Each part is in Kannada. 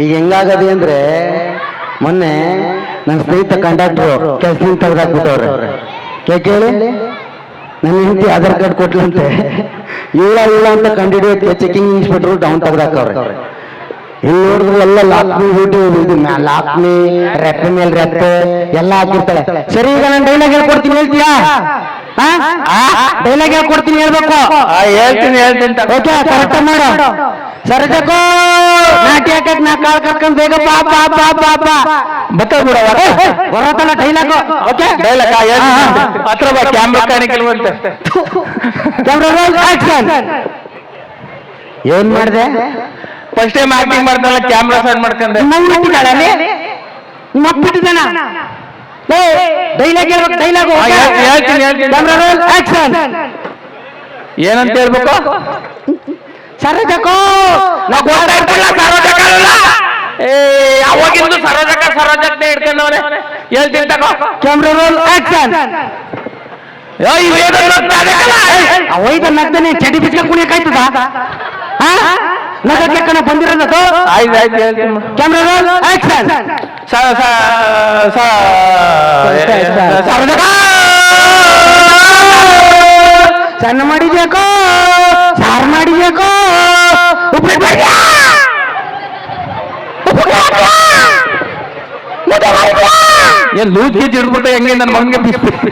ಈಗ ಹೆಂಗಾಗದೆ ಅಂದ್ರೆ ಮೊನ್ನೆ ನನ್ನ ಸ್ನೇಹಿತ ಕಂಡಕ್ಟ್ರು ಕೆಲಸದಿಂದ ತೆಗೆದಾಕ್ಬಿಟ್ಟವ್ರೆ. ಯಾಕೆ ಹೇಳಿ? ನನ್ನ ಹೆಂಡತಿ ಆಧಾರ್ ಕಾರ್ಡ್ ಕೊಟ್ಲಂತೆ. ಇವಳ ಇವಳ ಅಂತ ಕಂಡಿಡಿಯೋಕೆ ಚೆಕಿಂಗ್ ಇನ್ಸ್ಪೆಕ್ಟರ್ ಡೌನ್ ತೆಗೆದಾಕವ್ರೆ. ಇಲ್ಲಿ ನೋಡಿದ್ರೆ ಎಲ್ಲ ಲಾಕ್ಮಿ ಯೂಟ್ಯೂಬ್ ಇದು ಲಾಕ್ಮಿ ರೆಪ್ಪೆ ಮೇಲೆ ರೆಪ್ಪೆ ಎಲ್ಲ ಹಾಕಿರ್ತಾಳೆ. ಸರಿ ಈಗ ನಾನು ಡೈಲಾಗ್ ಹೇಳ್ಕೊಡ್ತೀನಿ ಹೇಳ್ತೀಯಾ? ಡೈಲಾಗ್ ಹೇಳ್ಕೊಡ್ತೀನಿ ಹೇಳ್ಬೇಕು. ಹೇಳ್ತೀನಿ ಹೇಳ್ತೀನಿ ಓಕೆ ಕರೆಕ್ಟ್ ಮಾಡು. ಸರಜಕ್ಕೋ ನಾಟಿ ಹಾಕಕ್ ನಾ ಕಾಲ್ ಕರ್ಕೊಂಡ್ ಬೇಗ ಬಾ ಬಾ ಬಾ ಬಾ ಬಾ. ಬತ್ತ ಬಿಡ ಬರತ್ತಲ್ಲ ಡೈಲಾಗ್ ಓಕೆ? ಡೈಲಾಗ್ ಹತ್ರ ಬಾ ಕ್ಯಾಮ್ರಾ ಕಾಣಿಕಲ್ ಬಂತ ಕ್ಯಾಮ್ರಾ ಆಕ್ಷನ್ ಏನ್ ಮಾಡ್ದೆ? ಫಸ್ಟ್ ಟೈಮ್ ಆಕ್ಟಿಂಗ್ ಮಾಡ್ತಾನಲ್ಲ ಕ್ಯಾಮ್ರಾ ಸೆಟ್ ಮಾಡ್ಕೊಂಡೆ. ಡೈಲಾಗ್ ಹೇಳ್ಬೇಕು ಡೈಲಾಗ್ ಹೇಳ್ತೀನಿ, ಹೇಳ್ತೀನಿ. ಕ್ಯಾಮ್ರಾ ರೋಲ್ ಆಕ್ಷನ್ ಏನಂತ ಹೇಳ್ಬೇಕು? ಸರಜಕ್ಕೋ ನಾವು ಗೊತ್ತಾಯ್ತಿಲ್ಲ, ಸರೋಜಕ್ಕ ಅಲ್ಲ. ಏ ಅವಾಗಿಂದು ಸರೋಜಕ್ಕ ಸರೋಜಕ್ಕನೆ ಹಿಡ್ಕೊಂಡವನೆ. ಹೇಳ್ತೀನಿ ತಗೋ. ಕ್ಯಾಮ್ರಾ ರೋಲ್ ಆಕ್ಷನ್ ಏ, ಇವೇನೋ ನಾಟಕಲ್ಲ. ಅವೈದ ನಗ್ತಾನೆ ಚಡಿ ಬಿಟ್ಟ ಕುಣಿಯಕಾಯ್ತದ ನಗಕ್ಕೆ ಕಣ ಬಂದಿರೋದು? ಆಯ್ತು ಆಯ್ತು ಹೇಳ್ತೀನಿ ಕ್ಯಾಮ್ರಾ ರೋಲ್ ಆಕ್ಷನ್ ಸ ಸ ಸಣ್ಣ ಮಾಡಿದ್ಯಾಕೋ ಸಾರು ಮಾಡಿದ್ಯಾಕೋ? ಉಪ್ಪಿಟ್ಟು ಮಾಡಿದ್ಯಾ? ಉಪ್ಪಿಟ್ಟು ಮಾಡಿದ್ಯಾ? ಮುದ್ದೆ ಮಾಡಿದ್ಯಾ? ಏನ್ ಲೂಸ್ ಗೀಜ್ ಹಿಡ್ಬಿಟ್ಟು ಹೆಂಗೆ ನನ್ನ ಮಗನಿಗೆ ಬಿಸ್ಬಿಟ್ಟು?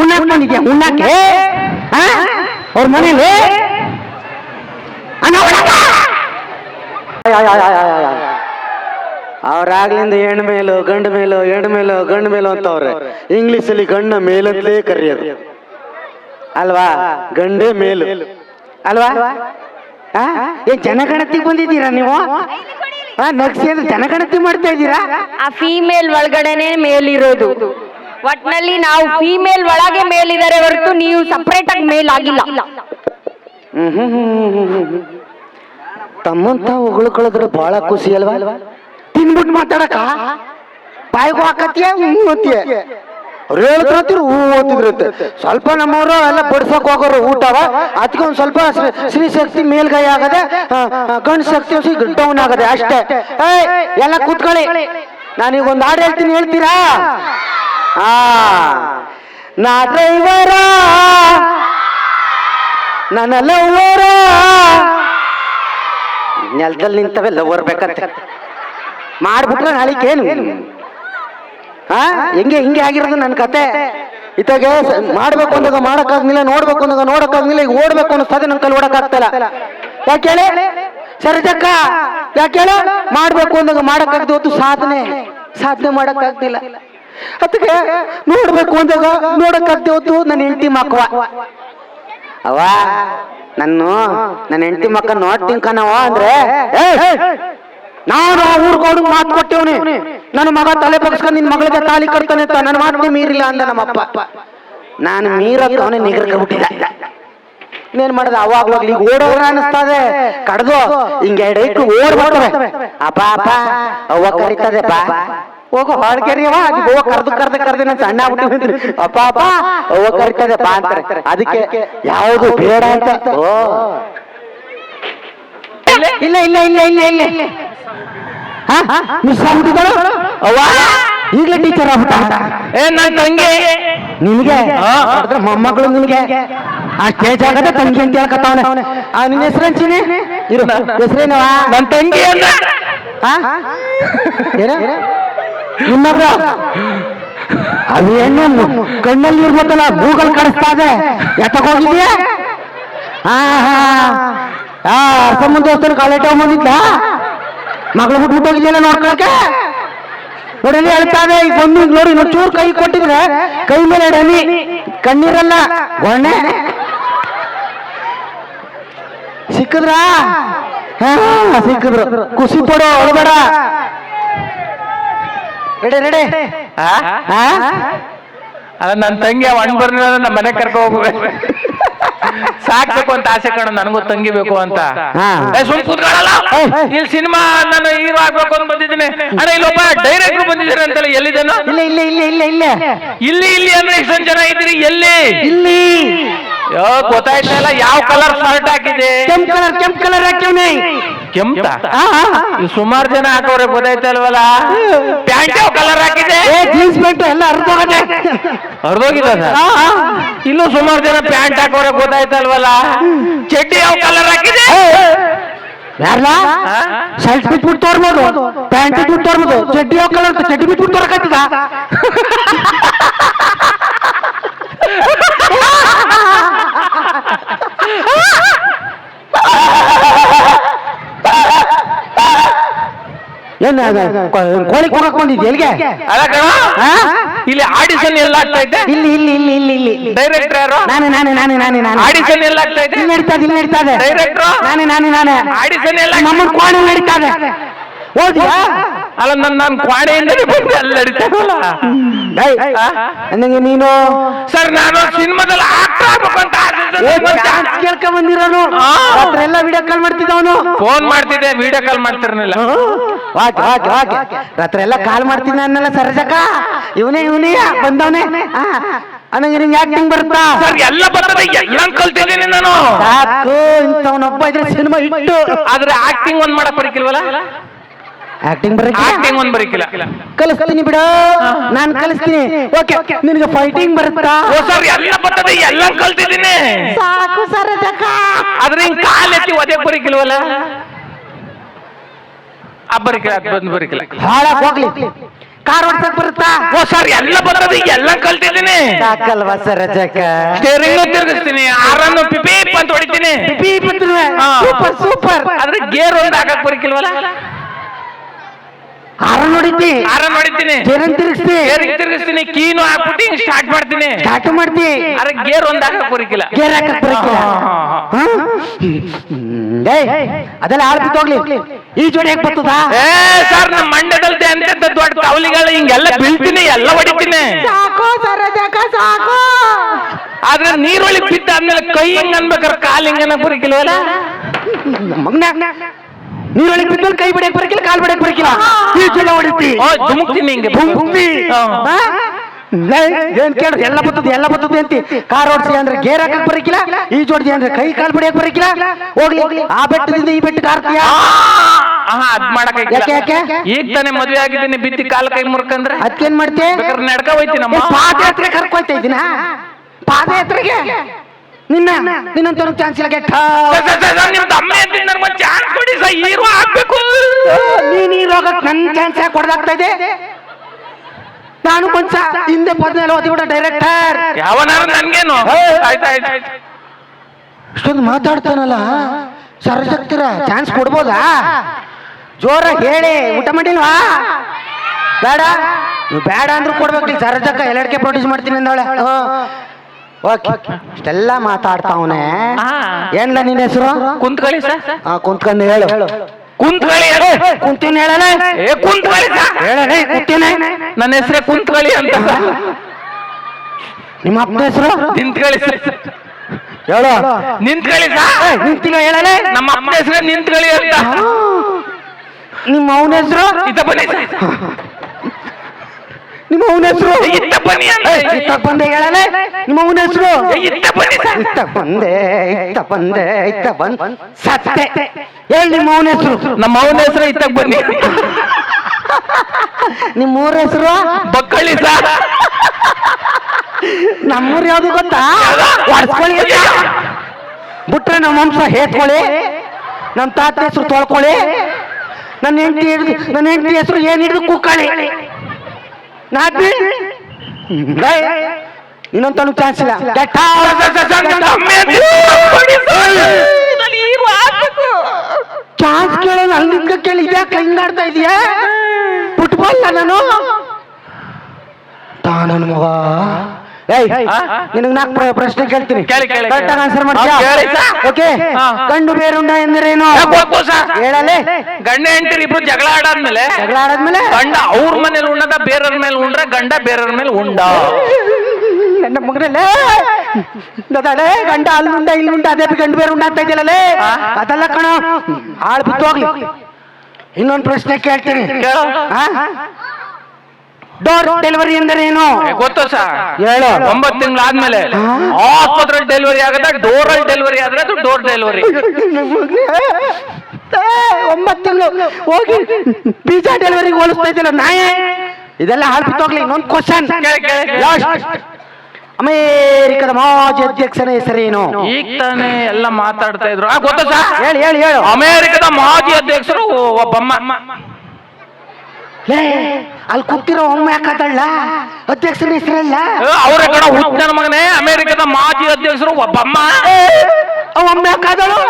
ಉಣ್ಣಾಕ್ ಬಂದಿದ್ಯಾ ಉಣ್ಣಾಕೆ? ಅವ್ರ ಮನೇಲಿ? ಅವ್ರಾಗ್ಲಿಂದ ಹೆಣ್ಣು ಮೇಲು ಗಂಡು ಮೇಲು ಹೆಣ್ಣು ಮೇಲು ಗಂಡು ಮೇಲು ಇಂಗ್ಲಿಷ್ ಅಲ್ಲಿ ಗಂಡ ಮೇಲಂತಲೇ ಕರೆಯೋದು. ಅಲ್ವಾ? ಗಂಡೇ ಮೇಲು. ಅಲ್ವಾ? ಆ? ಏನ್ ಜನಗಣತಿಗೆ ಬಂದಿದ್ದೀರಾ ನೀವು? ಹ ನಗ್ಸಿ ಅಂದ್ರೆ ಜನಗಣತಿ ಮಾಡ್ತಾ ಇದ್ದೀರಾ? ಆ ಫೀಮೇಲ್ ಒಳಗಡೆನೆ ಮೇಲಿರೋದು. ಒಟ್ನಲ್ಲಿ ನಾವು ಫೀಮೇಲ್ ಒಳಗೆ ಮೇಲಿದ್ದಾರೆ ಹೊರತು ನೀವು ಸಪರೇಟ್ ಆಗಿ ಮೇಲ್ ಆಗಿಲ್ಲ ತಮ್ಮಂತ ಹೊಗಳ್ಕೊಳ್ಳೋದ್ರ ಬಹಳ ಖುಷಿ ಅಲ್ವಾ? ತಿನ್ಬಿಟ್ಟು ಮಾತಾಡಕ ಬಾಯಿಗೂ ಹಾಕತಿಯ ಓದ್ತೀಯ ಅವ್ರು ಹೇಳ್ತಿರ್ತೀರಿ ಹೂ ಸ್ವಲ್ಪ ನಮ್ಮವರು ಎಲ್ಲ ಬಡ್ಸಕ್ ಹೋಗೋರು ಊಟವ ಅದಕ್ಕೆ ಒಂದ್ ಸ್ವಲ್ಪ ಸ್ತ್ರೀ ಶಕ್ತಿ ಮೇಲ್ಗೈ ಆಗದೆ ಗಂಡು ಶಕ್ತಿ ಡೌನ್ ಆಗದೆ, ಅಷ್ಟೇ. ಎಲ್ಲ ಕೂತ್ಕೊಳ್ಳಿ. ನಾನೀಗ ಒಂದು ಹಾಡು ಹೇಳ್ತೀನಿ, ಹೇಳ್ತೀರಾ? ನಾ ಡ್ರೈವರ. ನನ್ನ ಲವ್ವರ. ನೆಲದಲ್ಲಿ ನಿಂತವೆ ಲವರ್ ಬೇಕಂತ. ಮಾಡ್ಬಿಟ್ರೆ ನಾಳಿಕೇನು ಹಾ? ಹೆಂಗೆ ಹಿಂಗೆ ಆಗಿರೋದು ನನ್ನ ಕತೆ? ಇತ್ತಾಗೆ ಸ- ಮಾಡ್ಬೇಕು ಅಂದಾಗ ಮಾಡಕ್ಕಾಗ್ಲಿಲ್ಲ, ನೋಡ್ಬೇಕು ಅಂದಾಗ ನೋಡಕ್ಕಾಗ್ಲಿಲ್ಲ, ಈಗ ಓಡ್ಬೇಕು ಅನ್ನಿಸ್ತದೆ ನನ್ನ ಕೈಲಿ ಓಡಕ್ಕಾಗ್ತಿಲ್ಲ. ಯಾಕೆ ಹೇಳಿ? ಸರಿಜಕ್ಕ ಯಾಕೆ ಹೇಳು? ಮಾಡ್ಬೇಕು ಅಂದಾಗ ಮಾಡಕ್ಕಾಗದೆ ಸಾಧನೆ. ಸಾಧನೆ ಮಾಡಕ್ಕಾಗ್ತಿಲ್ಲ ಅದಕ್ಕೆ ನೋಡ್ಬೇಕು ಅಂದಾಗ ನೋಡಕ್ಕಾಗ್ದೆ ಹೊತ್ತು ನನ್ನ ಹೆಂಡತಿ ಮಕ್ಕವ ಅವ ನನ್ನ ನನ್ನ ಹೆಂಡತಿ ಮಕ್ಕ ನೋಡ್ತೀನಿ ಕಣವ ಅಂದ್ರೆ ನಾನು ಆ ಊರ್ಗೋಡು ಮಾತು ಕೊಟ್ಟೇವನಿ. ನನ್ನ ಮಗ ತಲೆ ಬಗ್ಸ್ಕೊಂಡು ನಿನ್ ಮಗಳಿಗೆ ತಾಲಿ ಕಟ್ತಾನೆ ಅಂತ ನನ್ನ ಮಾತು ಮೀರಿಲ್ಲ ಅಂದ ನಮ್ಮಪ್ಪ. ನಾನು ಮೀರಕ್ಕೆ ಅವನೇ ನಿಗರ್ಕೊಂಡ್ಬಿಟ್ಟಿದ್ದ ಇನ್ನೇನ್ ಮಾಡಿದ? ಅವಾಗ್ಲಾಗ್ಲಿ ಈಗ ಓಡೋರ ಅನಿಸ್ತದೆ. ಕಡ್ದು ಹಿಂಗೆ ಇಟ್ಟು ಓಡ್ ಬರ್ತವೆ. ಅಪ್ಪ ಅಪ್ಪ, ಅವ್ವ ಕರಿತದೆ ಹೋಗೋ ಹಾಡ್ಕೆರಿಯವ ಅವ್ವ ಕರ್ದು ಕರ್ದು ಕರ್ದು ನಾನು ಸಣ್ಣ ಆಗ್ಬಿಟ್ಟಿದ್ದೀನಿ ಅಪ್ಪ ಅಪ್ಪ ಅವ್ವ ಕರಿತದೆ ಬಾ ಅಂತಾರೆ. ಅದಕ್ಕೆ ಯಾವುದು ಬೇಡ ಅಂತ? ಓ ಇಲ್ಲ? ಇಲ್ಲ ಇಲ್ಲ ಇಲ್ಲ ಇಲ್ಲ ಇಲ್ಲ. ಮಿಸ್ ಆಗ್ಬಿಟ್ಟಿದ್ದಾಳು ಅವ್ವ? ಈಗಲೇ ಟೀಚರ್ ಆಗ್ಬಿಟ್ಟ ಏ ನನ್ನ ತಂಗಿ. ನಿನಗೆ? ಮೊಮ್ಮಗಳು ನಿನಗೆ. ಆ ಸ್ಟೇಜ್ ಆಗದೆ ತಂಗಿ ಅಂತ ಹೇಳ್ಕತ್ತವನೆ. ಆ ನಿನ್ನ ಹೆಸರೇನ್ ಚಿನಿ ಇರು ಹೆಸರೇನವ ನನ್ ತಂಗಿ ಅಂದ ನಿಮ್ಮಗ ಅದು ಹೆಣ್ಣು ಕಣ್ಣಲ್ಲಿ ಇರ್ಬೇಕಲ್ಲ, ಗೂಗಲ್ ಕಳಿಸ್ತಾ ಇದೆ. ಎತ್ತಕೋಗಿದ್ಯಾ ಹಾ ಹಾ. ದೋಸ್ತನ ಕಾಲೇಜ್ ಬಂದಿದ್ದ ಮಗಳು ಬಿಟ್ಬಿಟ್ಟು ಹೋಗಿದ್ಯಲ್ಲ ನೋಡ್ಕೊಳಕ್ಕೆ? ಒಡಲಿ ಹೇಳ್ತಾ ಇದೆ ಈಗ ಬಂದು ನೋಡಿ ಚೂರು ಕೈ ಕೊಟ್ಟಿದ್ರೆ ಕೈ ಮೇಲೆ ಹನಿ ಕಣ್ಣೀರಲ್ಲ ಗೊಣ್ಣೆ ಸಿಕ್ಕಿದ್ರ? ಹಾ, ಸಿಕ್ಕಿದ್ರು. ಖುಷಿ ಪಡೋ ಒಳಬೇಡ ರೆಡಿ ರೆಡಿ. ಅದ ನನ್ ತಂಗಿ ಅವ್ ಹಣ್ಣು ಬರ್ಲಿಲ್ಲ ನಮ್ಮ ಮನೆ ಕರ್ಕೊ ಹೋಗ್ಬೇಕು. ಸಾಕ್ಬೇಕು ಅಂತ ಆಸೆ ಕಣ ನನಗೂ ತಂಗಿ ಬೇಕು ಅಂತ. ಸುಮ್ ಕೂತ್ಕೊಳ್ಳಲ್ಲ. ಇಲ್ಲಿ ಸಿನಿಮಾ ನಾನು ಹೀರೋ ಆಗ್ಬೇಕು ಅಂತ ಬಂದಿದ್ದೀನಿ. ಅಣ್ಣ ಇಲ್ಲೊಬ್ಬ ಡೈರೆಕ್ಟರ್ ಬಂದಿದ್ದಾರೆ ಅಂತೇಳಿ ಎಲ್ಲಿದ್ದೇನೋ? ಇಲ್ಲ ಇಲ್ಲ ಇಲ್ಲ ಇಲ್ಲ ಇಲ್ಲ. ಇಲ್ಲಿ ಇಲ್ಲಿ ಅಂದ್ರೆ ಇಷ್ಟೊಂದು ಜನ ಇದ್ದೀರಿ? ಎಲ್ಲಿ? ಇಲ್ಲಿ. ಯೋ, ಗೊತ್ತಾಯ್ತಾ ಇಲ್ಲ ಯಾವ ಕಲರ್ ಶರ್ಟ್ ಹಾಕಿದೆ ಕೆಂಪ್ ಕಲರ್ ಕೆಂಪ್ ಕಲರ್ ಹಾಕಿವ್ನಿ ಕೆಂಪ ಸುಮಾರು ಜನ ಹಾಕೋರೆ ಗೊತ್ತಾಯ್ತಾ ಇಲ್ವಲ್ಲ? ಪ್ಯಾಂಟ್ ಯಾವ ಕಲರ್ ಹಾಕಿದೆ? ಜೀನ್ಸ್ ಪ್ಯಾಂಟ್ ಎಲ್ಲ ಅರ್ಧೋಗದೆ ಹೊರದೋಗಿದೆ ಇನ್ನು ಸುಮಾರು ಜನ ಪ್ಯಾಂಟ್ ಹಾಕೋರೆ ಗೊತ್ತಾಯ್ತಾ ಇಲ್ವಲ್ಲ? ಚಡ್ಡಿ ಯಾವ ಕಲರ್ ಹಾಕಿದೆ? ಯಾರಲ್ಲ ಶರ್ಟ್ ಬಿಟ್ಬಿಟ್ಟು ತೋರ್ಬೋದು. ಪ್ಯಾಂಟ್ ಬಿಟ್ಟು ತೋರ್ಬೋದು. ಚಡ್ಡಿ ಯಾವ ಕಲರ್ ಚಡ್ಡಿ ಬಿಟ್ಬಿಟ್ಟು ತೋರಕತ್ತದ ಏನ್ ಅದ? ಕೊ- ಕೋಳಿ ಕೂಗಕ್ ಬಂದಿದ್ದೆ ಎಲ್ಲಿಗೆ ಅಲ್ಲ ಕಣ ಇಲ್ಲಿ ಆಡಿಷನ್ ಎಲ್ಲ ಆಗ್ತಾ ಇದೆ? ಇಲ್ಲಿ ಇಲ್ಲಿ ಇಲ್ಲಿ ಇಲ್ಲಿ ಇಲ್ಲಿ ಇಲ್ಲಿ. ಡೈರೆಕ್ಟರ್ ಯಾರು? ನಾನೇ ನಾನೇ ನಾನೇ ನಾನೇ ನಾನೇ. ಆಡಿಷನ್ ಎಲ್ಲ ಆಗ್ತಾ ಇದೆ? ಇಲ್ಲಿ ನಡೀತಾ ಇದೆ ಇಲ್ಲಿ ನಡೀತಾ ಇದೆ. Director? ನಾನೇ ನಾನೇ ನಾನೇ. ಆಡಿಷನ್ ಎಲ್ಲ ನಮ್ಮನ್ ಕೋಣೆ ನಡೀತಾ ಇದೆ. ಹೋದ್ಯಾ ಅಲ್ಲ ನನ್ನ ನಾನು ಕ್ವಾಣೆಯಿಂದ ಬಂದು ಅಲ್ಲಿ ನಡೀತಾ ಇಲ್ವಲ್ಲ? ನನಗೆ ನೀನು? ಸರ್ ನಾನು ಸಿನಿಮಾದಲ್ಲಿ ಆಕ್ಟರ್ ಆಗ್ಬೇಕು ಅಂತ ಕೇಳ್ಕೊಂಡ್ ಬಂದಿರೋನು. ರಾತ್ರಿ ಎಲ್ಲ ವಿಡಿಯೋ ಕಾಲ್ ಮಾಡ್ತಿದ್ದವನು? ಫೋನ್ ಮಾಡ್ತಿದ್ದೆ ವಿಡಿಯೋ ಕಾಲ್ ಮಾಡ್ತಿರ್ಲಿಲ್ಲ. ಓಕೆ ಓಕೆ ಓಕೆ ರಾತ್ರಿ ಎಲ್ಲ ಕಾಲ್ ಮಾಡ್ತೀನಿ ಅನ್ನಲ್ಲ ಸರ್ಜಕ ಇವನೇ ಇವನೇ ಬಂದವನೇ. ನನಗೆ ನಿಂಗೆ ಆಕ್ಟಿಂಗ್ ಬರುತ್ತಾ? ಸರ್ ಎಲ್ಲ ಬರ್ತದೆ ಹೆಂಗ್ ಕಲ್ತಿದ್ದೀನಿ ನಾನು? ಸಾಕು ಇಂಥವನೊಬ್ಬ ಇದ್ರೆ ಸಿನಿಮಾ ಇಟ್ಟು ಆದ್ರೆ ಆಕ್ಟಿಂಗ್ ಒಂದ್ ಮಾಡಕ್ ಬರಕಿಲ್ವಲ್ಲ? ಆಕ್ಟಿಂಗ್ ಬರಕ್ಕೆ ಆಕ್ಟಿಂಗ್ ಒಂದ್ ಬರಕಿಲ್ಲ. ಕಲಿಸ್ತೀನಿ ಬಿಡ. ನಾನು ಕಲಿಸ್ತೀನಿ. ಓಕೆ ನಿನಗೆ ಫೈಟಿಂಗ್ ಬರುತ್ತಾ? ಓ ಸರ್ ಎಲ್ಲ ಬರ್ತದೆ ಎಲ್ಲ ಕಲ್ತಿದ್ದೀನಿ. ಸಾಕು ಸರ್ಜಕ ಆದ್ರೆ ಹಿಂಗ್ ಕಾಲ್ ಎತ್ತಿ ಒದೆ ಬರಕಿಲ್ವಲ್ಲ ಆ ಬರಕಿಲ್ಲ ಅದ್ ಬಂದ್ ಬರಕಿಲ್ಲ. ಹಾಳಾಗ್ ಹೋಗ್ಲಿ. ಕಾರ್ ಓಡ್ಸಕ್ ಬರುತ್ತಾ? ಓ ಸರ್ ಎಲ್ಲ ಬರ್ತದೆ ಎಲ್ಲ ಕಲ್ತಿದ್ದೀನಿ. ಸಾಕಲ್ವಾ ಸರ್ಜಕ ಸ್ಟೇರಿಂಗ್ ತಿರುಗಿಸ್ತೀನಿ ಆರನ್ನು ಪಿಪೀಪ್ ಅಂತ ಹೊಡಿತೀನಿ. ಹಾ. ಸೂಪರ್ ಸೂಪರ್ ಆದ್ರೆ ಗೇರ್ ಒಂದು ಹಾಕಕ್ ಬರಕಿಲ್ವಲ್ಲ? ಹಾರ ನೋಡಿದ್ದಿ? ಆರನ್ ಹೊಡಿತೀನಿ ಜೇರನ್ ತಿರುಗಿಸ್ತಿ ಗೇರ್ ತಿರುಗಿಸ್ತೀನಿ. ಕೀನು ಹಾಕ್ಬಿಟ್ಟು ಸ್ಟಾರ್ಟ್ ಮಾಡ್ತೀನಿ. ಸ್ಟಾರ್ಟ್ ಮಾಡ್ತಿ ಆದ್ರೆ ಗೇರ್ ಒಂದ್ ಹಾಕಕ್ ಬರಕಿಲ್ಲ. ಗೇರ್ ಹಾಕಕ್? ಏಯ್ ಅದೆಲ್ಲ ಆಡ್ಬಿಟ್ಟು ಹೋಗ್ಲಿ ಈ ಜೋಡಿ ಹೇಗ್ ಬರ್ತದ? ಏ ಸರ್ ನಮ್ಮ ಮಂಡ್ಯದಲ್ಲಿ ಅಂತ ದೊಡ್ಡ ಕವಲಿಗಳು ಹಿಂಗೆಲ್ಲ ಬೀಳ್ತೀನಿ ಎಲ್ಲ ಹೊಡಿತೀನಿ. ಸಾಕು ಸರ್ಜಕ ಸಾಕು. ಆದ್ರೆ ನೀರೊಳಗೆ ಬಿದ್ದಾದ್ಮೇಲೆ ಕೈ ಹಿಂಗ ಅನ್ಬೇಕಾರೆ ಕಾಲ್ ಹಿಂಗ್ ಅನ್ನಕ್ ಮಗ್ನ. ನೀರೊಳಗೆ ಬಿದ್ದಲ್ಲಿ ಕೈ ಬಿಡಕ್ ಬರಕಿಲ್ಲ ಕಾಲ್ ಬಿಡಕ್ ಬರಕಿಲ್ಲ. ಈ ಜೋಡಿ ಹೊಡಿತಿ. ಭೂಮಿ ಹಾ. ಹಾ? ಲೇ, ಏನ್ ಕೇಳು ಎಲ್ಲ ಬರ್ತದೆ ಎಲ್ಲ ಬರ್ತದೆ ಅಂತಿ. ಕಾರ್ ಓಡಿಸಿ ಅಂದ್ರೆ ಗೇರ್ ಹಾಕಕ್ ಬರಕಿಲ್ಲ ಈ ಜೋಡಿ ಅಂದ್ರೆ ಕೈ ಕಾಲ್ ಬಿಡಕ್ ಬರಕಿಲ್ಲ. ಹೋಗ್ಲಿ ಆ ಬೆಟ್ಟದಿಂದ ಈ ಬೆಟ್ಟಕ್ಕೆ ಹಾರ್ತೀಯ? ಯಾಕೆ, ಯಾಕೆ? ಈಗ ತಾನೇ ಮದ್ವೆ ಆಗಿದ್ದೀನಿ ಬಿತ್ತಿ ಕಾಲ್ ಕೈ ಮುರ್ಕಂದ್ರೆ ಅದಕ್ಕೇನ್ ಮಾಡ್ತಿ? ಬೇಕಾದ್ರೆ ನಡ್ಕ ಹೋಯ್ತೀನಿ ಪಾದಯಾತ್ರೆ ಕರ್ಕೊಯ್ತಾ ಇದ್ದೀನ? ಪಾದಯಾತ್ರೆಗೆ? ನಿನ್ನ ನಿನ್ನಂತ ಚಾನ್ಸ್ ಇಲ್ಲ ಗೆಟ್ಟ ನಿಮ್ದು ನಿಮ್ ನನಗೆ ಚಾನ್ಸ್ ಕೊಡಿ ಸರ್ ಹೀರೋ ಆಗ್ಬೇಕು. ನೀನ್ ಈ ರೋಗಕ್ಕೆ ನನ್ನ ಚಾನ್ಸ್ ಯಾಕೆ ಕೊಡದಾಗ್ತಾ ಇದೆ ನಾನು ಕೊಂಚ ಹಿಂದೆ ಪದ್ಮೇಲೆ ಓದಿಬಿಡ ಡೈರೆಕ್ಟರ್ ಯಾವನಾರು ನನ್ಗೇನು? ಇಷ್ಟೊಂದು ಮಾತಾಡ್ತಾನಲ್ಲ? ಸರ್ಜಕ್ತಿರ ಚಾನ್ಸ್ ಕೊಡ್ಬೋದಾ? ಜೋರ ಹೇಳಿ ಊಟ ಮಾಡಿಲ್ವಾ? ಬೇಡ. ನೀವು ಬೇಡ ಅಂದ್ರೂ ಕೊಡ್ಬೇಕು ಸರ್ಜಕ್ಕ ಎಲ್ಲಡ್ಕೆ ಪ್ರೊಡ್ಯೂಸ್ ಮಾಡ್ತೀನಿ ಅಂದವಳೆ. ಓಕೆ. ಇಷ್ಟೆಲ್ಲ ಮಾತಾಡ್ತಾವನೆ. ಏನ್ಲ ನಿನ್ನ ಹೆಸರು? ಕುಂತ್ಕೊಳ್ಳಿ ಸರ್. ಹಾ ಕುಂತ್ಕೊಂಡು ಹೇಳು. ಕುಂತ್ಕೊಳ್ಳಿ ಹೇಳು. ಕುಂತೀನಿ ಹೇಳಲೆ ಏ ಕುಂತ್ಕೊಳ್ಳಿ ಕುಂತೀನಿ ನನ್ನ ಹೆಸರೇ ಕುಂತ್ಕೊಳ್ಳಿ ಅಂತ. ನಿಮ್ಮ ಅಪ್ಪನ ಹೆಸರು? ನಿಂತ್ಕೊಳ್ಳಿ ಸರ್. ಹೇಳು. ನಿಂತ್ಕೊಳ್ಳಿ ಸರ್. ಹೇಳನೆ ಹೇಳಲೆ ನಮ್ಮ ಅಪ್ಪನ ಹೆಸರೇ ನಿಂತ್ಕೊಳ್ಳಿ ಅಂತ. ನಿಮ್ಮ ಅವನ ಹೆಸರು? ಇದ್ದ ಬನ್ನಿ ಸರ್. ನಿಮ್ಮ ಅವನ ಹೆಸರು? ಇತ್ತ ಬನ್ನಿ ಅಂತ ಇತ್ತ ಬಂದೆ ಹೇಳನೆ ನಿಮ್ಮ ಅವನ ಹೆಸರು? ಇತ್ತ ಬನ್ನಿ ಸರ್. ಇತ್ತ ಬಂದೆ ಇತ್ತ ಬಂದೆ ಇತ್ತ ಬಂದ್ ಸತ್ತೆ. ಹೇಳಿ ನಿಮ್ಮ ಅವನ ಹೆಸರು. ನಮ್ಮ ಅವನ ಹೆಸರು ಇತ್ತ ಬನ್ನಿ. ನಿಮ್ಮ ಊರ ಹೆಸರು? ಬಕ್ಕಳಿ ಸರ್. ನಮ್ಮೂರ್ ಯಾವ್ದು ಗೊತ್ತಾ? ಹೊಡ್ಸ್ಕೊಳ್ಳಿ ಅಂತ. ಬಿಟ್ರೆ ನಮ್ಮ ವಂಶ ಹೇತ್ಕೊಳ್ಳಿ ನಮ್ಮ ತಾತ ಹೆಸರು ತೊಳ್ಕೊಳ್ಳಿ. ನನ್ನ ಹೆಂಡತಿ ಹಿಡಿದು ನನ್ನ ಹೆಂಡತಿ ಹೆಸರು ಏನ್ ಹಿಡಿದು ಕುಕ್ಕಳಿ ನಾಟಿ? ಇನ್ನೊಂದು ಚಾನ್ಸ್ ಇಲ್ಲ. ಆಗ್ಬೇಕು. ಚಾನ್ಸ್ ಕೇಳೋದು ಅಲ್ಲಿಂದ ಕೇಳಿ ಇದ್ಯಾಕೆ ಹಿಂಗಾಡ್ತಾ ಇದೀಯಾ? ಫುಟ್ಬಾಲ್ ನಾನು? ತಾನನ್ ಮಗ. ಏಯ್? ನಿನಗೆ ನಾಲ್ಕು ಪ್ರಶ್ನೆ ಕೇಳ್ತೀನಿ. ಕೇಳಿ, ಕೇಳಿ, ಕರೆಕ್ಟ್. ಆನ್ಸರ್ ಮಾಡ್ತೀಯಾ? ಹಾ, ಕೇಳಿ ಓಕೆ? ಹಾ. ಗಂಡು ಬೇರುಂಡ ಎಂದರೇನು? ಗೊತ್ತು ಸರ್. ಹೇಳಲೆ? ಗಂಡ ಹೆಂಡತಿ ಇಬ್ರು ಜಗಳ ಆಡಾದ್ಮೇಲೆ ಜಗಳ ಆಡಾದ್ಮೇಲೆ? ಗಂಡ ಅವ್ರ ಮನೇಲಿ ಉಣ್ಣದ ಬೇರೆಯವ್ರ ಮೇಲೆ ಉಂಡ್ರೆ ಗಂಡ ಬೇರೆಯವ್ರ ಮೇಲೆ ಉಂಡ. ನನ್ನ ಮಗನಲ್ಲೇ? ಅದಳೆ ಗಂಡ ಅಲ್ಲಿ ಉಂಡ ಇಲ್ಲಿ ಉಂಡ ಅದೇ ಗಂಡು ಬೇರೆ ಉಂಡ ಅಂತ ಇದೆಯಲ್ಲೇ? ಅದಲ್ಲ ಕಣ ಹಾಳು ಬಿತ್ತು ಹೋಗ್ಲಿ ಇನ್ನೊಂದು ಪ್ರಶ್ನೆ ಕೇಳ್ತೀನಿ. ಕೇಳು. ಆ? ಡೋರ್ ಡೆಲಿವರಿ ಅಂದ್ರೆ ಏನು ಗೊತ್ತು ಸರ್. ಹೇಳು. ಒಂಬತ್ತು ತಿಂಗಳಾದ್ಮೇಲೆ ಆಸ್ಪತ್ರೆ ಡೆಲಿವರಿ ಆಗದ ಡೋರ್ ಅಲ್ಲಿ ಡೆಲಿವರಿ ಆದ್ರೆ ಅದು ಡೋರ್ ಡೆಲಿವರಿ ಒಂಬತ್ತು ತಿಂಗಳು. ಹೋಗಿ ಪಿಜ್ಜಾ ಡೆಲಿವರಿ ಹೋಲಿಸ್ತಾ ಇದ್ದಿಲ್ಲ ನಾಯೇ. ಇದೆಲ್ಲ ಹಾಳ್ಬಿಟ್ಟೋಗ್ಲಿ ಇನ್ನೊಂದು ಕ್ವಶನ್. ಅಮೇರಿಕದ ಮಾಜಿ ಅಧ್ಯಕ್ಷನ ಹೆಸರೇನು? ಈಗ ತಾನೇ ಎಲ್ಲ ಮಾತಾಡ್ತಾ ಇದ್ರು. ಗೊತ್ತಾ ಹೇಳಿ ಹೇಳಿ ಹೇಳು. ಅಮೆರಿಕದ ಮಾಜಿ ಅಧ್ಯಕ್ಷರು ಒಬ್ಬಮ್ಮ. ಲೇ, ಅಲ್ಲಿ ಕೂತಿರೋ ಒಮ್ಮೆ ಯಾಕದಳ್ಳ ಅಧ್ಯಕ್ಷನ ಹೆಸರಲ್ಲ? ಅವರ ಕಣ ಹುಚ್ಚನ ಮಗನೇ ಅಮೆರಿಕದ ಮಾಜಿ ಅಧ್ಯಕ್ಷರು ಒಬ್ಬಮ್ಮ. ಒಮ್ಮೆ ಹಾಕಾದಳು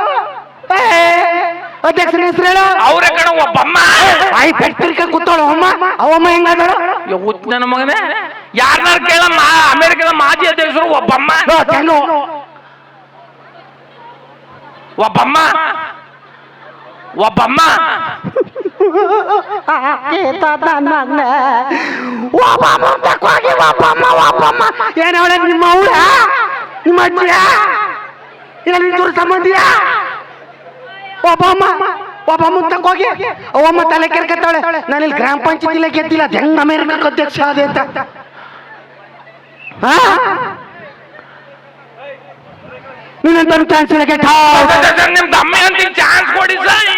ಅಧ್ಯಕ್ಷನ ಹೆಸರು ಹೇಳು ಅವರ ಕಣ ಒಬ್ಬಮ್ಮ. ಐ ಪೆಟ್ಟಿರ್ಕ ಕೂತಳು ಅಮ್ಮ ಅವಮ್ಮ ಹೆಂಗಾದಳು ಹುಚ್ಚನ ಮಗನೇ. ಯಾರನ್ನಾರು ಕೇಳಮ್ಮ ಅಮೆರಿಕದ ಮಾಜಿ ಅಧ್ಯಕ್ಷರು ಒಬ್ಬಮ್ಮ. ಒಬ್ಬಮ್ಮ. ಒಬ್ಬಮ್ಮ. ಒಬ್ಬಮ್ಮ ಒಬ್ಬಮ್ಮ ತಕ್ಕೋಗಿ ಒಬ್ಬಮ್ಮ ಒಬ್ಬಮ್ಮ ಏನ್ ಅವಳೆ ನಿಮ್ಮ ಅವಳ ನಿಮ್ಮ ಅಜ್ಜಿಯ? ಇಲ್ಲ ನಿನ್ ದೂರ ಸಂಬಂಧಿಯ? ಒಬ್ಬಮ್ಮ ಒಬ್ಬಮ್ಮ ತಕ್ಕೋಗಿ ಅವಮ್ಮ ತಲೆ ಕೆರ್ಕತ್ತಾಳೆ ನಾನು ಇಲ್ಲಿ ಗ್ರಾಮ ಪಂಚಾಯತಿಲೆ ಗೆದ್ದಿಲ್ಲ ಅದ್ ಹೆಂಗ್ ಅಮೇರಿಕಕ್ಕೆ ಅಧ್ಯಕ್ಷ ಅಂತ. ಹಾ? ನೀನಂತ ಚಾನ್ಸ್ ಇಲ್ಲ ಗೆಟ್ ನಿಮ್ ಅಮ್ಮ ಅಂತ ಚಾನ್ಸ್ ಕೊಡಿ ಸರ್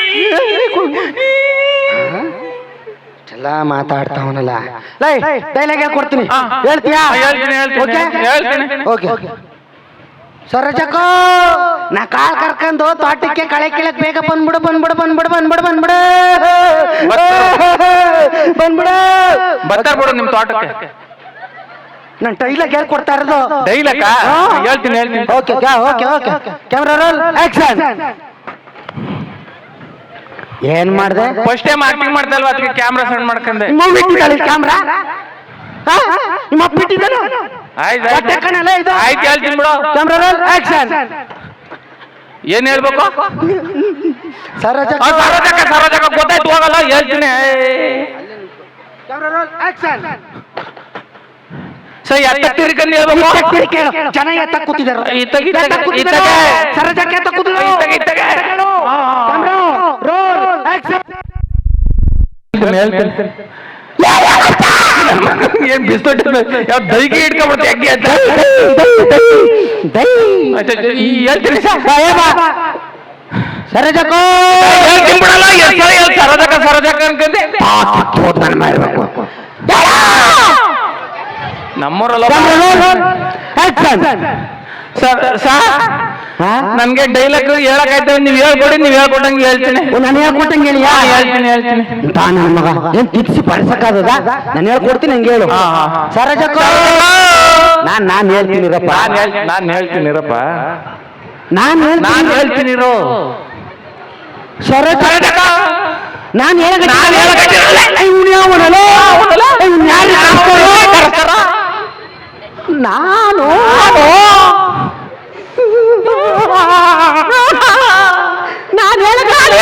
ಎಲ್ಲ ಮಾತಾಡ್ತಾವನಲ್ಲ. ಲೈ ಡೈಲಾಗ್ ಹೇಳ್ಕೊಡ್ತೀನಿ ಹೇಳ್ತೀಯಾ? ಹೇಳ್ತೀನಿ, ಓಕೆ ಹೇಳ್ತೀನಿ. ಓಕೆ. ಸರಜಕ್ಕೋ ನಾ ಕಾಲ್ ಕರ್ಕೊಂಡು ತೋಟಕ್ಕೆ ಕಳೆ ಕೀಳಕ್ ಬೇಗ ಬಂದ್ಬಿಡು ಬಂದ್ಬಿಡು ಬಂದ್ಬಿಡು ಬಂದ್ಬಿಡು ಬಂದ್ಬಿಡು. ಬಂದ್ಬಿಡು. ಬರ್ತಾರ ಬಿಡು ನಿಮ್ ತೋಟಕ್ಕೆ. ನಾನು ಡೈಲಾಗ್ ಹೇಳ್ಕೊಡ್ತಾ ಇರೋದು? ಡೈಲಕ್ಕ ಹೇಳ್ತೀನಿ ಹೇಳ್ತೀನಿ. Okay okay okay camera roll action ಏನ್ ಮಾಡ್ದೆ? ಫಸ್ಟ್ ಟೈಮ್ ಆಕ್ಟಿಂಗ್ ಮಾಡ್ತಾ ಇಲ್ವಾ ಅದಕ್ಕೆ ಕ್ಯಾಮ್ರಾ ಸೆಂಡ್ ಮಾಡ್ಕೊಂಡೆ ಮೂವಿ ಕ್ಯಾಮ್ರಾ ನಿಮ್ಮ ಅಪ್ಪ ಬಿಟ್ಟಿದ್ದಾನು ಆಯ್ತು ಕಣಲ್ಲ ಇದು? ಆಯ್ತು ಹೇಳ್ತೀನಿ ಬಿಡು. ಕ್ಯಾಮ್ರಾ ರೋಲ್ ಆಕ್ಷನ್ ಏನ್ ಹೇಳ್ಬೇಕು? ಸರೋಜಕ ಸರೋಜಕ ಸರೋಜಕ ಗೊತ್ತಾಯ್ತು ಹೋಗಲ್ಲ ಹೇಳ್ತೀನಿ. ಕ್ಯಾಮ್ರಾ ರೋಲ್ ಆಕ್ಷನ್ ಸರಿ ಎತ್ತ ತಿರ್ಕೊಂಡು ಹೇಳ್ಬೇಕು? ಕೇಳು. ಜನ ಎತ್ತ ಕೂತಿದ್ದಾರೆ. ಇತ್ತಗೆ, ಇತ್ತಗೆ, ಎತ್ತ ಕೂತಿದ್ದಾರೆ. ಇತ್ತಗೆ. ಸರೋಜಕ್ಕೆ ಎತ್ತ ಕೂತಿದ್ದಾರೆ. ಇತ್ತಗೆ, ಇತ್ತಗೆ. ಕೇಳು. ಕ್ಯಾಮ್ರಾ ಏನ್ ಬಿಸ್ಕೆಟ್ ಯಾವ ದೈಗೆ ಇಟ್ಕೊಂಡ್ಬಿಡ್ತೆ ಹೆಂಗೆ ಅಂತ? ಹೇಳ್ತೀನಿ. ಸರ್. ಸರೋಜಕ್ಕೋ! ಹೇಳ್ತೀನಿ ಬಿಡಲ್ಲ ಎಷ್ಟ್ ಸರಜಕ ಸರಜಕ ಅನ್ಕಂದೆ ಮಾಡ್ಬೇಕು. ನಮ್ಮೂರಲ್ಲ ಸರ್ ಸರ್ ನನ್ಗೆ ಡೈಲಾಗ್ ಹೇಳಕ್ ಆಯ್ತು ನೀವ್ ಹೇಳ್ಕೊಡಿ ನೀವ್ ಹೇಳ್ಕೊಟ್ಟಂಗೆ ಹೇಳ್ತೀನಿ. ನಾನು ಹೇಳ್ಕೊಟ್ಟಂಗೆ ಹೇಳಿ ಹೇಳ್ತೀನಿ ಹೇಳ್ತೀನಿ. ತಾ ನನ್ನ ಮಗ? ಏನ್ ತಿರ್ಸಿ ಪಡ್ಸಕ್ಕಾಗದ ನಾನು ಹೇಳ್ಕೊಡ್ತೀನಿ ಹಂಗೆ ಹೇಳು. ಸರಜಕ ನಾನು ನಾನು ಹೇಳ್ತೀನಿ ನಾನ್ ನಾನ್ ಹೇಳ್ತೀನಿರಪ್ಪ. ನಾನ್ ಹೇಳ್ ಹೇಳ್ತೀನಿರಪ್ಪ. ನಾನ್ ನಾನ್ ಹೇಳ್ತೀನಿ ಹೇಳ್ತೀನಿರೋ. ಸರೋಜ ಸರೋಜಕ್ಕ! ನಾನ್ ಹೇಳಕತ್ತೀನಿ. ನಾನ್ ಹೇಳಕತ್ತೀನಲ್ಲ. ಇವ್ನು ಯಾವನಲ್ಲ? ಇವ್ನು ಯಾರು ನಾನು? ನಾನು ಹೇಳಕತ್ತೀನಿ.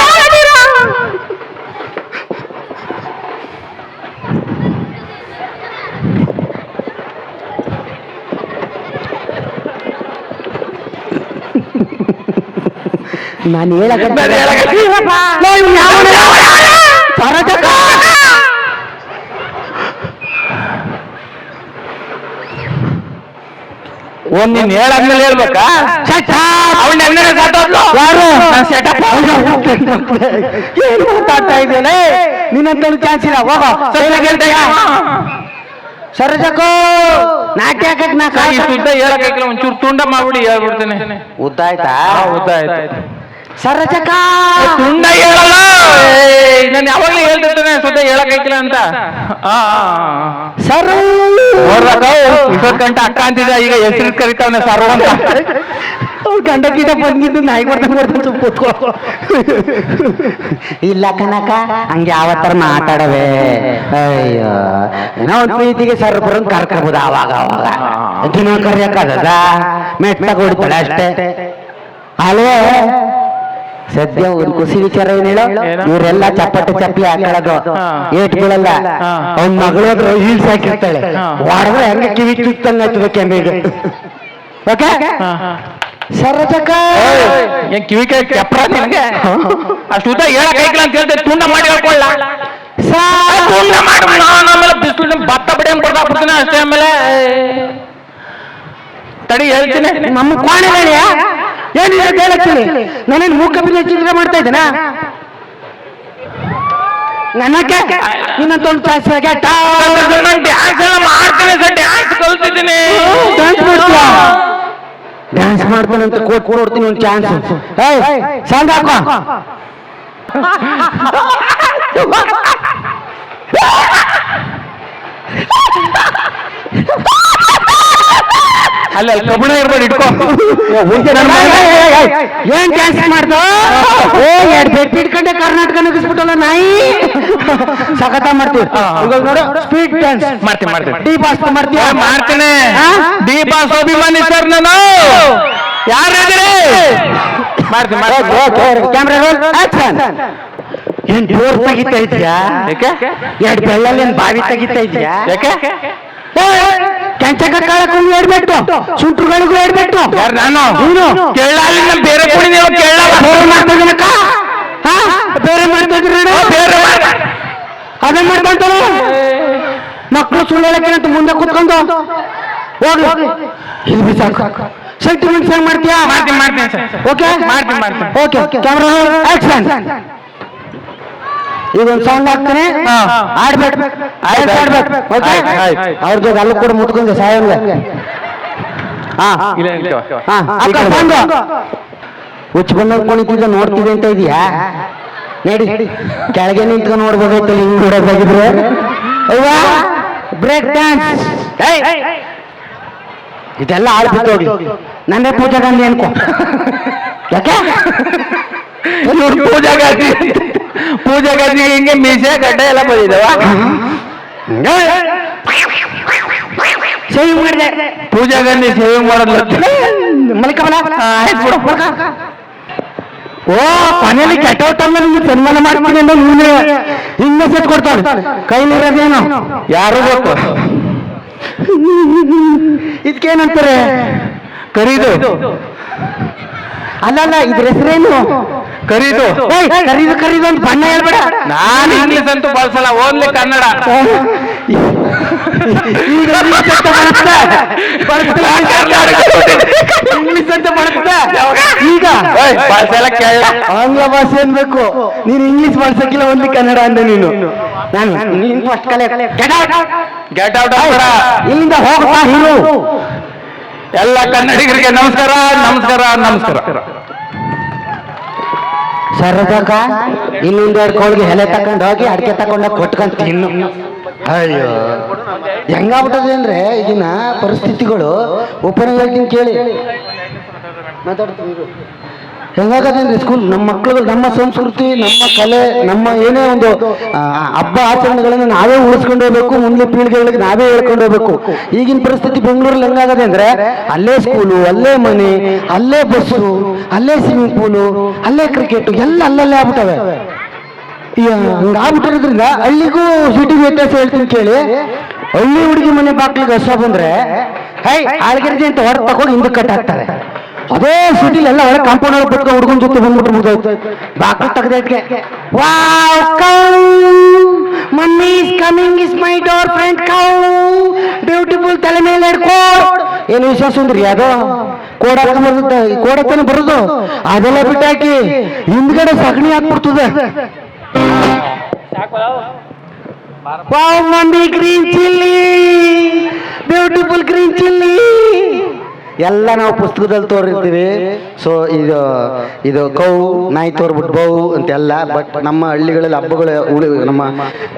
ನಾನು ಹೇಳಕತ್ತೀನಿ. ಒಂದ್ ನೀನ್ ಹೇಳಾದ್ಮೇಲೆ ಹೇಳ್ಬೇಕಾ? Setup. ಏನು ಮಾತಾಡ್ತಾ ಇದ್ದೇನೆ? ನಿನ್ನಂತೂ ಚಾನ್ಸ್ ಇಲ್ಲ. ಹೋಗೋ. ಸರಿಯಾಗಿ ಹೇಳ್ತಾ ಇದ್ಯಾ? ಸರೋಜಕ್ಕೋ ನಾಟ್ಯ ಹಾಕಕ್ ನಾ ಹೇಳಕ್ಕಾಗಿಲ್ಲ ಒಂಚೂರು ತುಂಡ ಮಾಡ್ಬಿಡಿ ಹೇಳ್ಬಿಡ್ತೇನೆ. ಉದ್ದ ಆಯ್ತಾ ಉದ್ದ ಆಯ್ತು ತುಂಡ ಹೇಳಲ್ಲ? ನಾನು ಯಾವಾಗ್ಲೂ ಹೇಳ್ತಿರ್ತೇನೆ ಸುದ್ದ ಹೇಳಕ್ಕಾಗಿಲ್ಲ ಅಂತ. ಸರ್. ನೋಡ್ಬೇಕ ಇಪ್ಪತ್ತು ಗಂಟೆ ಅಕ್ಕ ಅಂತಿದ್ದ ಈಗ ಹೆಸರು ಕರಿತಾವನೆ ಸರ್ ಅಂತ. ಅವ್ರು ಗಂಡ ಗಿಡ ಬಂದಿದ್ದು ನಾಯಿ ಬರ್ದಂಗ್ ಸ್ವಲ್ಪ ಕೂತ್ಕೋ. ಇಲ್ಲ ಕನಕ ಹಂಗೆ ಯಾವತ್ತರ ಮಾತಾಡವೆ ಅಯ್ಯೋ ಏನೋ ಒಂದು ಪ್ರೀತಿಗೆ ಸರ್ ಬರೋಂಗ್ ಕರ್ಕೋಬಹುದು ಅವಾಗ ಅವಾಗ ದಿನ ಕರೆಯಕ್ಕಾಗದ ಮೆಟ್ಟಾಗ ಹೊಡಿತಾಳೆ ಅಷ್ಟೇ. ಅಲ್ವೇ ಸದ್ಯ ಒಂದು ಖುಷಿ ವಿಚಾರ ಏನ್? ಹೇಳು ಇವರೆಲ್ಲ ಚಪ್ಪಟೆ ಚಪ್ಪಲಿ ಹಾಕೊಳ್ಳೋದು ಹಾ. ಏಟ್ ಬೀಳಲ್ಲ ಹಾ. ಅವ್ನ ಮಗಳು ಅದ್ರ ಹೀಲ್ಸ್ ಹಾಕಿರ್ತಾಳೆ. ಹೊಡೆದ್ರೆ ಹೆಂಗೆ ಕಿವಿ ಚುಚ್ಚಂಗ್ ಆಯ್ತದೆ ಕೆಮ್ಮಿಗೆ. ಓಕೆ? ಸರೋಜಕ್ಕ! ಏನ್ ಕಿವಿ ಕೈ ಕೆಪ್ರ ನಿನಗೆ? ಅಷ್ಟು ಉದ್ದ ಹೇಳಕ್ಕಾಗಿಲ್ಲ ಅಂತ ಹೇಳ್ದೆ ತುಂಡ ಮಾಡಿ ಹೇಳ್ಕೊಳ್ಳ ಸುಮ್ನೆ ಮಾಡಿ ನಾನು ಆಮೇಲೆ ಬಿಸಿಲು ಭತ್ತ ಬಡಿಯಂಗ್ ಬರ್ತಾ ಅಷ್ಟೇ ಆಮೇಲೆ. ತಡಿ ಹೇಳ್ತೀನಿ. ನಮ್ಮ ಕೋಣೆ ಏನಿದೆ ಅಂತ ಹೇಳತ್ತೀನಿ ನಾನೇನು ಮೂಕ ಚಿತ್ರ ಮಾಡ್ತಾ ಇದ್ದೇನಾ? ನನಗೆ ನಿನ್ನಂತ ಒಂದು ಕ್ಲಾಸ್ ಡ್ಯಾನ್ಸ್ ಎಲ್ಲ ಮಾಡ್ತೀನಿ ಸರ್ ಡ್ಯಾನ್ಸ್ ಕಲ್ತಿದ್ದೀನಿ. ಡ್ಯಾನ್ಸ್ ಮಾಡ್ತೀಯ? ಡ್ಯಾನ್ಸ್ ಮಾಡ್ತಾನಂತ ಕೊಟ್ಟು ಕೊಡ್ತೀನಿ ಒಂದು ಚಾನ್ಸ್ ಏಯ್ ಸಾಂಗ್ ಹಾಕೋ. ಅಲ್ಲಿ ಅಲ್ಲಿ ಕಬ್ಬಣ ಇರ್ಬೇಡಿ ಇಟ್ಕೋ. ಏನ್ ಡ್ಯಾನ್ಸ್ ಮಾಡ್ದು? ಏ ಎರಡು ಬೆಟ್ಟಿ ಇಟ್ಕೊಂಡೆ ಕರ್ನಾಟಕ ನುಗ್ಗಿಸ್ಬಿಟ್ಟಲ್ಲ ನಾಯಿ. ಸಖತ ಮಾಡ್ತೀವಿ. ನೋಡು ಸ್ಪೀಡ್ ಡ್ಯಾನ್ಸ್ ಡಿ ಪಾಸ್ ಮಾಡ್ತೀಯ? ಮಾಡ್ತೀನಿ. ಹಾ? ದೀಪಾಸ್ ಅಭಿಮಾನಿ ಸರ್ ನಾನು. ಯಾರಿದ್ದೀರಿ ಮಾಡ್ತೀನಿ ಕ್ಯಾಮ್ರಾ ರೋಲ್ ಆಕ್ಷನ್ ಏನ್ ಜೋರ್ ತೆಗಿತಾ ಇದ್ಯಾ? ಯಾಕೆ? ಎರಡು ಬೆಳ್ಳಲ್ಲಿ ಬಾವಿ ತೆಗಿತಾ ಇದ್ಯಾ? ಯಾಕೆ? ಕೆಂಚಕ ಕಾಳಕ್ಕೊಂದು ಹೇಳ್ಬಿಟ್ಟು ಸುಂಟ್ರುಗಳಿಗೂ ಹೇಳ್ಬಿಟ್ಟು. ನಾನು? ನೀನು? ಕೇಳ ಅಲ್ಲಿ ಬೇರೆ ಕುಡಿ ನೀವು ಕೇಳ ಬೇರೆ ಮಾಡ್ತಾ? ಬೇರೆ ಮಾಡ್ತಾ ಇದ್ದೀರಿ ನೋಡು? ಬೇರೆ ಮಾಡ್- ಅದನ್ನ ಮಾಡ್ಕೊಂತಾನೆ ಮಕ್ಕಳು ಸುಳ್ಳು ಹೇಳಕ್ಕೆ ಅಂತ ಮುಂದೆ ಕುತ್ಕೊಂಡು. ಹೋಗ್ಲಿ ಇಲ್ಲಿ ಬಿಸಾಕು. ಸೆಂಟಿಮೆಂಟ್ಸ್ ಹೆಂಗ್ ಮಾಡ್ತೀಯಾ? ಮಾಡ್ತೀನಿ ಮಾಡ್ತೀನಿ ಓಕೆ ಮಾಡ್ತೀನಿ ಮಾಡ್ತೀನಿ. ಓಕೆ ಕ್ಯಾಮ್ರಾ ಆಕ್ಷನ್ ಈಗ ಒಂದು ಸಾಂಗ್ ಹಾಕ್ತಾನೆ. ಆಡ್ಬೇಕು ಓಕೆ. ಅವ್ರ ಜೊತೆ ಅಲ್ಲಿ ಕೂಡ ಮುಟ್ಕೊಂಡು ಸಾಯಂಗ. ಹಾ. ಹುಚ್ಚ ಬಂದಾಗ ಕುಣಿತಿದ್ದ ನೋಡ್ತಿದ್ದೆ ಅಂತ ಇದೆಯಾ ನಡಿ. ಕೆಳಗೆ ನಿಂತ್ಕೊಂಡು ನೋಡ್ಬೋದೈತೆ ಹಿಂಗ್ ನೋಡೋದಾಗಿದ್ರೆ. ಅಯ್ಯೋ ಬ್ರೇಕ್ ಡ್ಯಾನ್ಸ್. ಇದೆಲ್ಲ ಆಡ್ಬಿಟ್ಟು ಹೋಗಿ ನನ್ನೇ ಪೂಜಾ ಗಾಂಧಿ ಅನ್ಕೋ. ಯಾಕೆ? ಪೂಜಾ ಗಾದಿ ಪೂಜಾ ಗಾದಿ ಹಿಂಗೆ ಮೀಸೆ ಗಡ್ಡ ಎಲ್ಲ ಬಂದಿದಾವ ಸೇವಿಂಗ್ ಮಾಡಿದೆ. ಪೂಜಾ ಗಂಧಿ ಸೇವಿಂಗ್ ಮಾಡೋದು ಮಲಿಕಮಲ ಆಯ್ತು ಬಿಡು. ಓ ಮನೇಲಿ ಕೆಟ್ಟವತ್ತಲ್ಲ ನಿಮ್ಗೆ ಸನ್ಮಾನ ಮಾಡ್ತೀನಿ ಅಂದ್ರೆ ನೀನೇ. ಹಿಂಗ್ ಮೆಸೇಜ್ ಕೊಡ್ತಾನೆ ಕೈಲಿರೋದೇನು ಯಾರು ಗೊತ್ತು? ಇದಕ್ಕೇನಂತಾರೆ? ಕರೀದು. ಅಲ್ಲಲ್ಲ ಇದ್ರ ಹೆಸರೇನು? ಕರೀದು ಏಯ್, ಕರೀದು ಕರೀದು ಅಂತ ಬಣ್ಣ ಹೇಳ್ಬೇಡ. ನಾನು ಇಂಗ್ಲಿಷ್ ಅಂತೂ ಬಳಸಲ್ಲ ಓನ್ಲಿ ಕನ್ನಡ. ಈಗ ಇಂಗ್ಲಿಷ್ ಅಂತ ಬಳಸ್ತಾ? ಬಳಸ್ತಾ? ಇಂಗ್ಲಿಷ್ ಅಂತ ಬಳಸ್ತಾ? ಈಗ. ಏಯ್, ಬಳಸಲ್ಲ ಕೇಳ. ಆಂಗ್ಲ ಭಾಷೆ ಅನ್ಬೇಕು. ನೀನು ಇಂಗ್ಲಿಷ್ ಬಳಸಕ್ಕಿಲ್ಲ ಒಂದು ಕನ್ನಡ ಅಂದೆ ನೀನು. ನಾನು ನೀನು ಫಸ್ಟ್ ಕಲೆ. ಗೆಟ್ ಔಟ್ ಗೆಟ್ ಔಟ್ ಇಲ್ಲಿಂದ ಹೋಗ್ತಾ ಹೀರೋ ಎಲ್ಲ ಕನ್ನಡಿಗರಿಗೆ ನಮಸ್ಕಾರ ನಮಸ್ಕಾರ ನಮಸ್ಕಾರ. ಸರದಾಗ ಇನ್ನೊಂದು ಎರಡು ಕೋಳಿಗೆ ಎಲೆ ತಕೊಂಡು ಹೋಗಿ ಅಡಿಕೆ ತಕೊಂಡು ಕೊಟ್ಕಂತ ಇನ್ನು. ಅಯ್ಯೋ. ಹೆಂಗಾಗ್ಬಿಟ್ಟದೆ ಅಂದ್ರೆ ಈಗಿನ ಪರಿಸ್ಥಿತಿಗಳು? ಹೇಳ್ತೀನಿ ಕೇಳಿ. ಮಾತಾಡ್ತೀನಿ ಹೆಂಗಾಗತ್ತಂದ್ರೆ ಸ್ಕೂಲ್ ನಮ್ಮ ಮಕ್ಕಳು ನಮ್ಮ ಸಂಸ್ಕೃತಿ, ನಮ್ಮ ಕಲೆ, ನಮ್ಮ ಏನೇ ಒಂದು ಹಬ್ಬ ಆಚರಣೆಗಳನ್ನು ನಾವೇ ಉಳಿಸ್ಕೊಂಡು ಹೋಗ್ಬೇಕು, ಮುಂದೆ ಪೀಳಿಗೆಗಳಿಗೆ ನಾವೇ ಹೇಳ್ಕೊಂಡು ಹೋಗ್ಬೇಕು. ಈಗಿನ ಪರಿಸ್ಥಿತಿ ಬೆಂಗಳೂರಲ್ಲಿ ಹೆಂಗಾಗದೆ ಅಂದ್ರೆ ಅಲ್ಲೇ ಸ್ಕೂಲು ಅಲ್ಲೇ ಮನೆ, ಅಲ್ಲೇ ಬಸ್ಸು ಅಲ್ಲೇ ಸ್ವಿಮ್ಮಿಂಗ್ ಪೂಲು ಅಲ್ಲೇ ಕ್ರಿಕೆಟ್ ಎಲ್ಲ ಅಲ್ಲಲ್ಲೇ ಆಗ್ಬಿಟ್ಟವೆ. ಹಂಗಾಗ್ಬಿಟ್ಟಿರೋದ್ರಿಂದ ಹಳ್ಳಿಗೂ ಸಿಟಿಗೂ ವ್ಯತ್ಯಾಸ ಹೇಳ್ತೀನಿ ಕೇಳಿ. ಹಳ್ಳಿ ಹುಡುಗಿ ಮನೆ ಬಾಕ್ಲಿಗೆ ಹಸ ಬಂದ್ರೆ, ಹೈ ಆಳ್ಗಿರ್ಜಿ ಅಂತ ಹೊರ ತಗೊಂಡು ಹಿಂದಕ್ಕೆ ಹಾಕ್ತಾರೆ. ಅದೇ ಸಿಟಿಲಿ ಎಲ್ಲ ಒಳ್ಳೆ ಕಾಂಪೌಂಡ್ ಒಳಗೆ ಬಿಟ್ಕೊಂಡು ಹುಡುಗನ ಜೊತೆ ಬಂದ್ಬಿಟ್ಟು ಬಾಕ್ಲು ತೆಗ್ದೈತ್ಗೆ wow cow mummy is coming is my door friend cow beautiful ತಲೆ ಮೇಲೆ ಹಿಡ್ಕೋ ಏನು ವಿಶ್ವಾಸ ಅಂದ್ರಿ ಅದು? ಕೋಡ್ ಬರುತ್ತೆ ಕೋಡತ್ತನ ಬರುದು ಬರೋದು. ಅದೆಲ್ಲ ಬಿಟ್ಟಾಕಿ ಹಿಂದ್ಗಡೆ ಸಗಣಿ ಹಾಕ್ಬಿಡ್ತದೆ. Wow mummy green chilli beautiful green chilli ಎಲ್ಲ ನಾವು ಪುಸ್ತಕದಲ್ಲಿ ತೋರಿರ್ತೀವಿ. ಸೊ ಇದು ಇದು ಕೌ, ನಾಯಿ ತೋರ್ಬಿಟ್ಟು ಬೌ ಅಂತೆಲ್ಲ ಬಟ್ ನಮ್ಮ ಹಳ್ಳಿಗಳಲ್ಲಿ ಹಬ್ಬಗಳು ಉಳಿ, ನಮ್ಮ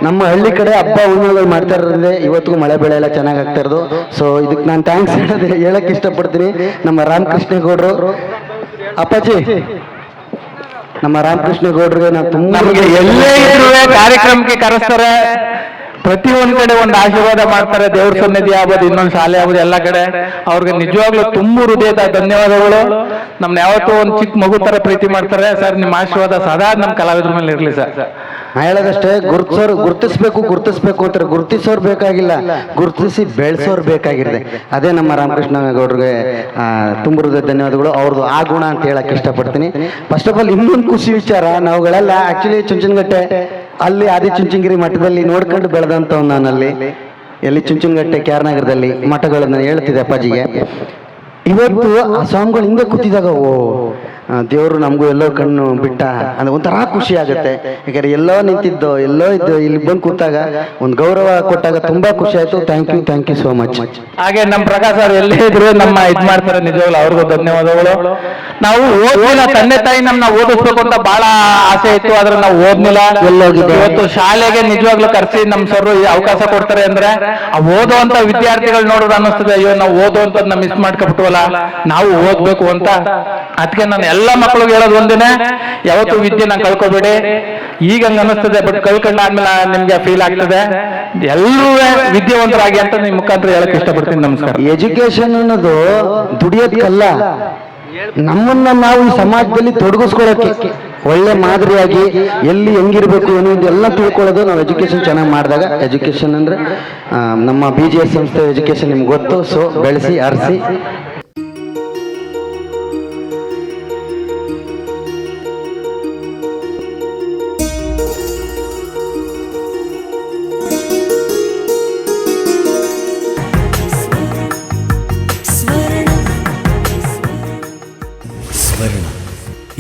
ನಮ್ಮ ಹಳ್ಳಿ ಕಡೆ ಹಬ್ಬ ಹುಣ್ಣಿಮೆಗಳು ಮಾಡ್ತಾ ಇರೋದ್ರಿಂದ ಇವತ್ತಿಗೂ ಮಳೆ ಬೆಳೆ ಎಲ್ಲ ಚೆನ್ನಾಗಿ ಆಗ್ತಾ ಇರೋದು ಸೊ ಇದಕ್ಕೆ ನಾನು ಥ್ಯಾಂಕ್ಸ್ ಹೇಳಕ್ಕೆ ಇಷ್ಟಪಡ್ತೀನಿ. ನಮ್ಮ ರಾಮಕೃಷ್ಣ ಗೌಡ್ರು ಅಪ್ಪಾಜಿ, ನಮ್ಮ ರಾಮಕೃಷ್ಣ ಗೌಡ್ರಿಗೆ ನಾವು ತುಂಬ ಎಲ್ಲೇ ಕಾರ್ಯಕ್ರಮಕ್ಕೆ ಕರೆಸ್ತಾರೆ. ಪ್ರತಿ ಒಂದ್ ಕಡೆ ಒಂದು ಆಶೀರ್ವಾದ ಮಾಡ್ತಾರೆ, ದೇವ್ರ ಸನ್ನಿಧಿ ಆಗ್ಬೋದು, ಇನ್ನೊಂದು ಶಾಲೆ ಆಗ್ಬೋದು, ಎಲ್ಲ ಕಡೆ. ಅವ್ರಿಗೆ ನಿಜವಾಗ್ಲೂ ತುಂಬು ಹೃದಯದ ಧನ್ಯವಾದಗಳು. ನಮ್ನ ಯಾವತ್ತೂ ಒಂದು ಚಿಕ್ಕ ಮಗು ತರ ಪ್ರೀತಿ ಮಾಡ್ತಾರೆ. ಸರ್, ನಿಮ್ಮ ಆಶೀರ್ವಾದ ಸದಾ ನಮ್ಮ ಕಲಾವಿದ್ರ ಮೇಲೆ ಇರ್ಲಿ ಸರ್. ನಾ ಹೇಳೋದಷ್ಟೇ, ಗುರುತಿಸೋರು ಗುರ್ತಿಸ್ಬೇಕು ಗುರ್ತಿಸ್ಬೇಕು ಅಂತಾರೆ. ಗುರುತಿಸೋರು ಬೇಕಾಗಿಲ್ಲ, ಗುರುತಿಸಿ ಬೆಳೆಸೋರು ಬೇಕಾಗಿದೆ. ಅದೇ ನಮ್ಮ ರಾಮಕೃಷ್ಣ ಗೌಡ್ರಿಗೆ ತುಂಬ ಹೃದಯ ಧನ್ಯವಾದಗಳು. ಅವ್ರದ್ದು ಆ ಗುಣ ಅಂತ ಹೇಳಕ್ ಇಷ್ಟಪಡ್ತೀನಿ. ಫಸ್ಟ್ ಆಫ್ ಆಲ್ ಇನ್ನೊಂದು ಖುಷಿ ವಿಚಾರ. ನಾವುಗಳೆಲ್ಲ ಆಕ್ಚುಲಿ ಚುಂಚನಗಟ್ಟೆ ಅಲ್ಲಿ ಆದಿ ಚುಂಚುಂಗಿರಿ ಮಠದಲ್ಲಿ ನೋಡ್ಕೊಂಡು ಬೆಳೆದಂತವ್ ನಾನಲ್ಲಿ. ಎಲ್ಲಿ ಚುಂಚುಂಗಟ್ಟೆ ಕ್ಯಾರನಗರದಲ್ಲಿ ಮಠಗಳನ್ನ ಹೇಳ್ತಿದ್ದೆ ಅಪ್ಪಾಜಿಗೆ. ಇವತ್ತು ಆ ಸ್ವಾಮಿಗಳು ಹಿಂದೆ ಕೂತಿದಾಗ, ಓ ದೇವರು ನಮಗೂ ಎಲ್ಲೋ ಕಣ್ಣು ಬಿಟ್ಟ. ಅಂದ್ರೆ ಒಂಥರ ಖುಷಿ ಆಗುತ್ತೆ. ಯಾಕಂದ್ರೆ ಎಲ್ಲೋ ನಿಂತಿದ್ದೋ ಎಲ್ಲೋ ಇದ್ದು ಇಲ್ಲಿ ಬಂದು ಕೂತಾಗ ಒಂದು ಗೌರವ ಕೊಟ್ಟಾಗ ತುಂಬಾ ಖುಷಿ ಆಯ್ತು. Thank you thank you so much ಹಾಗೆ ನಮ್ಮ ಪ್ರಕಾಶ್ ಅವ್ರು ಎಲ್ಲೇ ಇದ್ರು ನಮ್ಮ ಇದ್ ಮಾಡ್ತಾರೆ ನಿಜವಾಗ್ಲೂ ಅವ್ರಿಗೂ ಧನ್ಯವಾದಗಳು. ನಾವು ಓದಿಲ್ಲ ತಂದೆ ತಾಯಿ ನಮ್ಮನ್ನ ಓದಿಸ್ಬೇಕು ಅಂತ ಬಹಳ ಆಸೆ ಇತ್ತು ಆದ್ರೆ ನಾವು ಓದ್ಲಿಲ್ಲ? ಇವತ್ತು ಶಾಲೆಗೆ ನಿಜವಾಗ್ಲೂ ಕರೆಸಿ ನಮ್ಮ ಸರ್ ಅವಕಾಶ ಕೊಡ್ತಾರೆ ಅಂದ್ರೆ ಆ ಓದುವಂತ ವಿದ್ಯಾರ್ಥಿಗಳು ನೋಡಿದ್ರೆ ಅನ್ನಿಸ್ತದೆ ಅಯ್ಯೋ ನಾವು ಓದುವಂತದ್ನ ಮಿಸ್ ಮಾಡ್ಕೊಬಿಟ್ವಲ್ಲ ನಾವು ಓದ್ಬೇಕು ಅಂತ. ಅದಕ್ಕೆ ನಾನು ಎಲ್ಲ ಮಕ್ಕಳಿಗೆ ಹೇಳೋದು ಒಂದೇನೆ, ಯಾವತ್ತು ವಿದ್ಯೆನ ಕಳ್ಕೊಬೇಡಿ. ಈಗ ಹಂಗ ಅನಿಸ್ತದೆ ಬಟ್ ಕಳ್ಕೊಂಡಾದ್ಮೇಲೆ ನಿಮ್ಗೆ ಫೀಲ್ ಆಗ್ತದೆ. ಎಲ್ಲರೂ ವಿದ್ಯಾವಂತರಾಗಿ ಅಂತ ನಿಮ್ ಮುಖಾಂತರ ಹೇಳಕ್ ಇಷ್ಟಪಡ್ತೀನಿ. ನಮಸ್ಕಾರ. ಎಜುಕೇಶನ್ ಅನ್ನೋದು ದುಡಿಯೋದಕ್ಕಲ್ಲ ನಮ್ಮನ್ನ ನಾವು ಈ ಸಮಾಜದಲ್ಲಿ ತೊಡಗಿಸ್ಕೊಳ್ಳೋಕೆ ಒಳ್ಳೆ ಮಾದರಿಯಾಗಿ ಎಲ್ಲಿ ಹೆಂಗಿರ್ಬೇಕು ಅನ್ನೋದು ಎಲ್ಲ ತಿಳ್ಕೊಳ್ಳೋದು ನಾವು ಎಜುಕೇಶನ್ ಚೆನ್ನಾಗಿ ಮಾಡಿದಾಗ. ಎಜುಕೇಶನ್ ಅಂದ್ರೆ ನಮ್ಮ ಬಿ ಜಿ ಎಸ್ ಸಂಸ್ಥೆ ಎಜುಕೇಶನ್ ನಿಮ್ಗೆ ಗೊತ್ತು. ಸೊ ಬೆಳೆಸಿ, ಆರಿಸಿ.